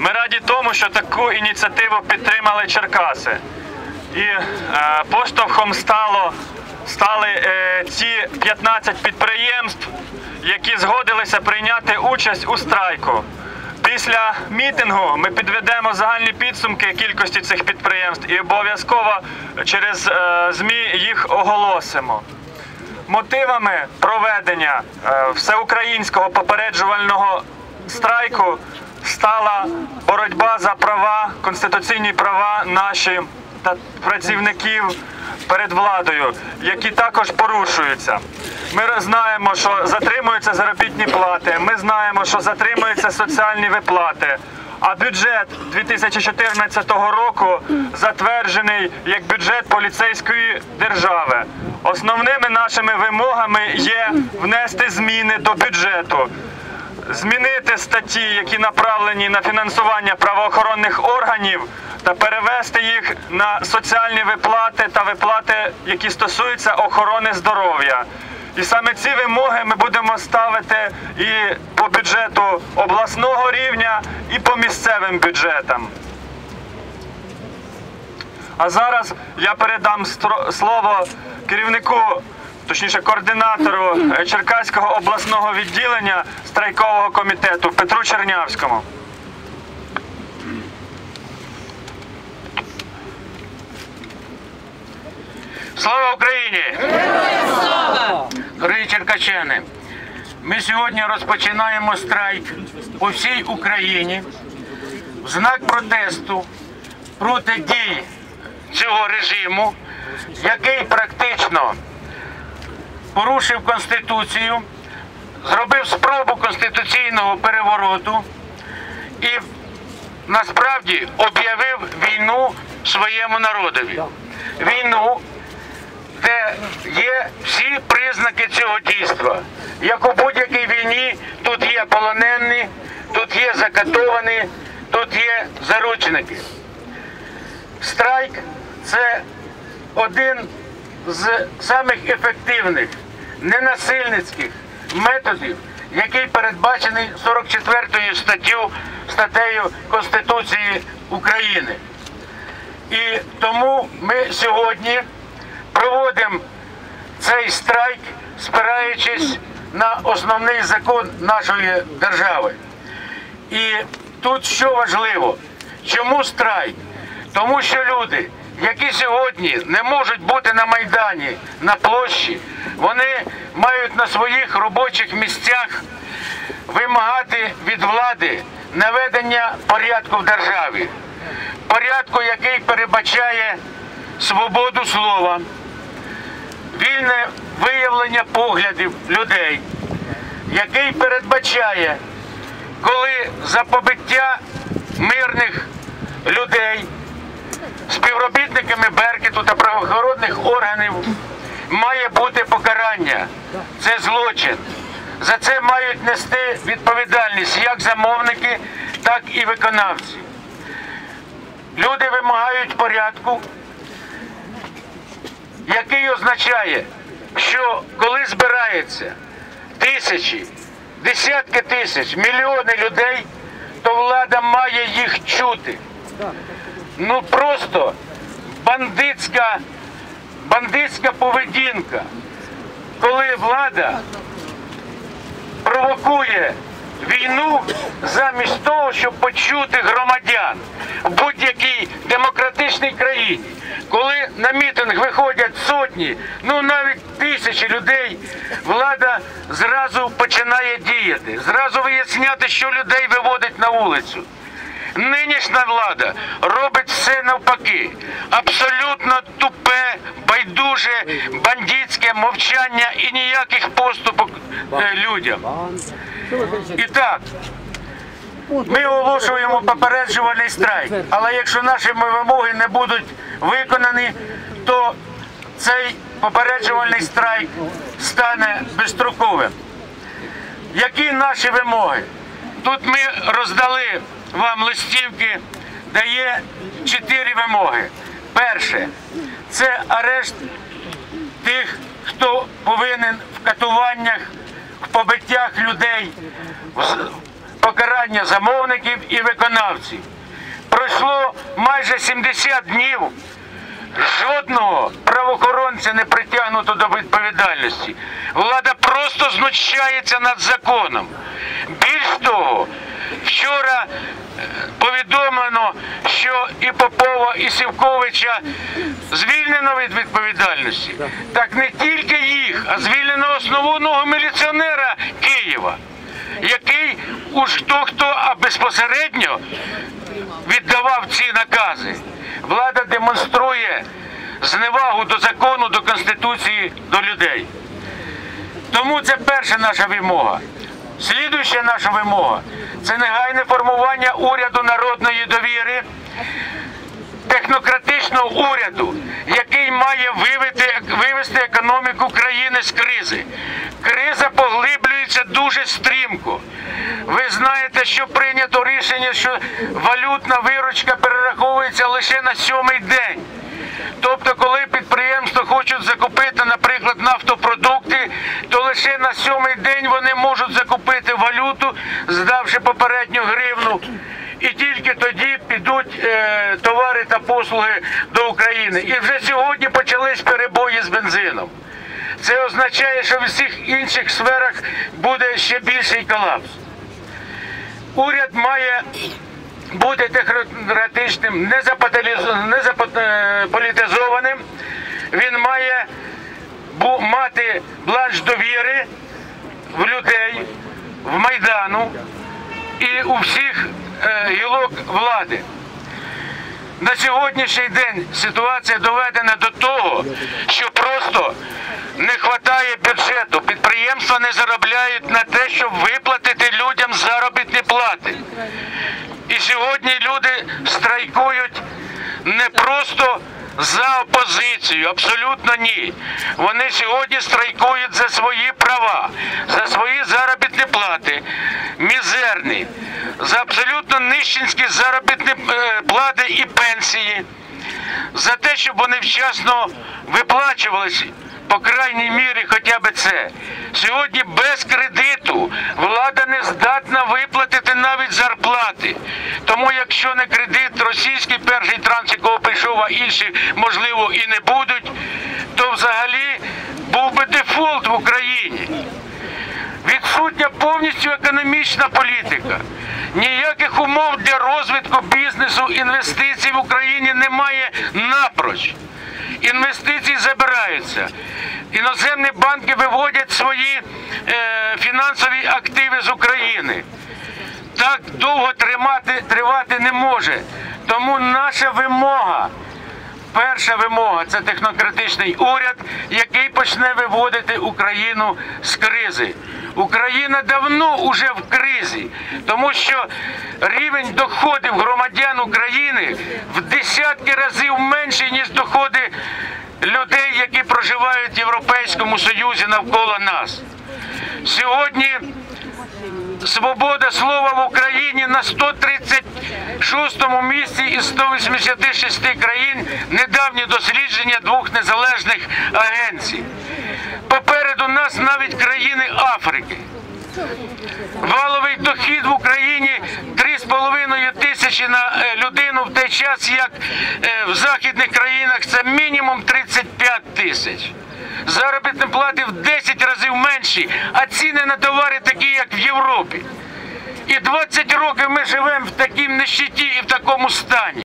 Ми раді тому, що таку ініціативу підтримали Черкаси. І е, поштовхом стало, стали е, ці 15 підприємств, які згодилися прийняти участь у страйку. Після мітингу ми підведемо загальні підсумки кількості цих підприємств і обов'язково через е, ЗМІ їх оголосимо. Мотивами проведення е, всеукраїнського попереджувального страйку стала боротьба за права, конституційні права наші та працівників перед владою, які також порушуються. Ми знаємо, що затримуються заробітні плати. Ми знаємо, що затримуються соціальні виплати. А бюджет 2014 року затверджений як бюджет поліцейської держави. Основними нашими вимогами є внести зміни до бюджету, змінити статті, які направлені на фінансування правоохоронних органів, та перевести їх на соціальні виплати та виплати, які стосуються охорони здоров'я. І саме ці вимоги ми будемо ставити і по бюджету обласного рівня, і по місцевим бюджетам. А зараз я передам слово керівнику, точніше координатору е, Черкаського обласного відділення страйкового комітету Петру Чернявському. Слава Україні! Дорогі черкачани! Ми сьогодні розпочинаємо страйк по всій Україні в знак протесту проти дій цього режиму, який практично порушив Конституцію, зробив спробу конституційного перевороту і насправді об'явив війну своєму народові. Війну, де є всі признаки цього дійства. Як у будь-якій війні, тут є полонені, тут є закатовані, тут є заручники. Страйк це один з самих ефективних, ненасильницьких методів, який передбачений 44 статтю статтею Конституції України. І тому ми сьогодні проводимо цей страйк, спираючись на основний закон нашої держави. І тут що важливо, чому страйк? Тому що люди, які сьогодні не можуть бути на Майдані, на площі, вони мають на своїх робочих місцях вимагати від влади наведення порядку в державі. Порядку, який передбачає свободу слова, вільне виявлення поглядів людей, який передбачає, коли за побиття мирних людей співробітниками Беркету та правоохоронних органів має бути покарання. Це злочин. За це мають нести відповідальність як замовники, так і виконавці. Люди вимагають порядку, який означає, що коли збирається тисячі, десятки тисяч, мільйони людей, то влада має їх чути. Ну просто бандитська, бандитська поведінка, коли влада провокує війну замість того, щоб почути громадян в будь-якій демократичній країні. Коли на мітинг виходять сотні, ну навіть тисячі людей, влада зразу починає діяти, зразу виясняти, що людей виводить на вулицю. Нинішня влада робить все навпаки. Абсолютно тупе, байдуже, бандитське мовчання і ніяких поступок е, людям. І так, ми оголошуємо попереджувальний страйк. Але якщо наші вимоги не будуть виконані, то цей попереджувальний страйк стане безстроковим. Які наші вимоги? Тут ми роздали вам листівки, де є чотири вимоги. Перше це арешт тих, хто повинен в катуваннях, в побиттях людей, покарання замовників і виконавців. Пройшло майже 70 днів. Жодного правоохоронця не притягнуто до відповідальності. Влада просто знущається над законом. Більш того, вчора повідомлено, що і Попова, і Сівковича звільнено від відповідальності. Так не тільки їх, а звільнено основного міліціонера Києва, який уж хто хто, а безпосередньо віддавав ці накази. Влада демонструє зневагу до закону, до Конституції, до людей. Тому це перша наша вимога. Слідуюча наша вимога це негайне формування уряду народної довіри, технократичного уряду, який має вивести, вивести економіку країни з кризи. Криза поглиблюється дуже стрімко. Ви знаєте, що прийнято рішення, що валютна виручка перераховується лише на сьомий день. Тобто, коли підприємства хочуть закупити, наприклад, нафтопродукти, то лише на сьомий день вони можуть закупити валюту, здавши попередню гривну. І тільки тоді підуть е, товари та послуги до України. І вже сьогодні почались перебої з бензином. Це означає, що в всіх інших сферах буде ще більший колапс. Уряд має бути технократичним, не запаталіз- не заполітизованим. Він має мати бланш довіри в людей, в Майдану і у всіх е, гілок влади. На сьогоднішній день ситуація доведена до того, що просто не вистачає бюджету. Підприємства не заробляють на те, щоб виплатити людям заробітні плати. І сьогодні люди страйкують не просто за опозицію, абсолютно ні. Вони сьогодні страйкують за свої права, за свої заробітні плати, мізерні, за абсолютно нищенські заробітні е, плати і пенсії, за те, щоб вони вчасно виплачувалися. По крайній мірі хоча б це. Сьогодні без кредиту влада не здатна виплатити навіть зарплати. Тому якщо не кредит, російський перший транс, якого прийшов, а інші, можливо, і не будуть, то взагалі був би дефолт в Україні. Відсутня повністю економічна політика. Ніяких умов для розвитку бізнесу, інвестицій в Україні немає напроч. Інвестиції забираються. Іноземні банки виводять свої е, фінансові активи з України. Так довго тримати, тривати не може. Тому наша вимога Перша вимога це технократичний уряд, який почне виводити Україну з кризи. Україна давно уже в кризі, тому що рівень доходів громадян України в десятки разів менший, ніж доходи людей, які проживають в Європейському Союзі навколо нас. Сьогодні Свобода слова в Україні на 136-му місці із 186 країн недавні дослідження двох незалежних агенцій. Попереду нас навіть країни Африки. Валовий дохід в Україні 3,5 тисячі на е, людину в той час, як е, в західних країнах це мінімум 35 тисяч. Заробітні плати в 10 разів менші, а ціни на товари такі, як в Європі. І 20 років ми живемо в такій нищеті і в такому стані.